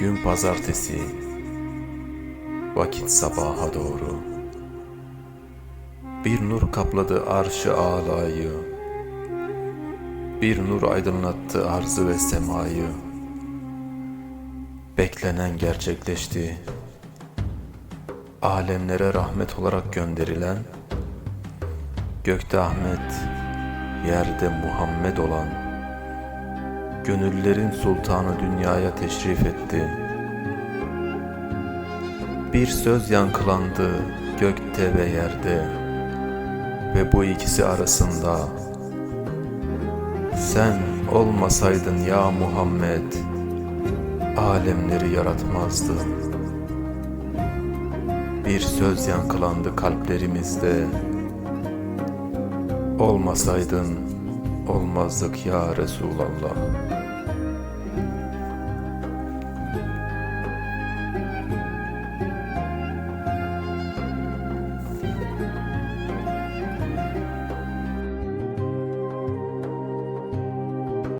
Gün pazartesi. Vakit sabaha doğru. Bir nur kapladı arşı alayı. Bir nur aydınlattı arzı ve semayı. Beklenen gerçekleşti. Alemlere rahmet olarak gönderilen Gökte Ahmet, yerde Muhammed olan Gönüllerin sultanı dünyaya teşrif etti. Bir söz yankılandı gökte ve yerde ve bu ikisi arasında sen olmasaydın ya Muhammed alemleri yaratmazdın. Bir söz yankılandı kalplerimizde olmasaydın olmazdık ya Resulallah.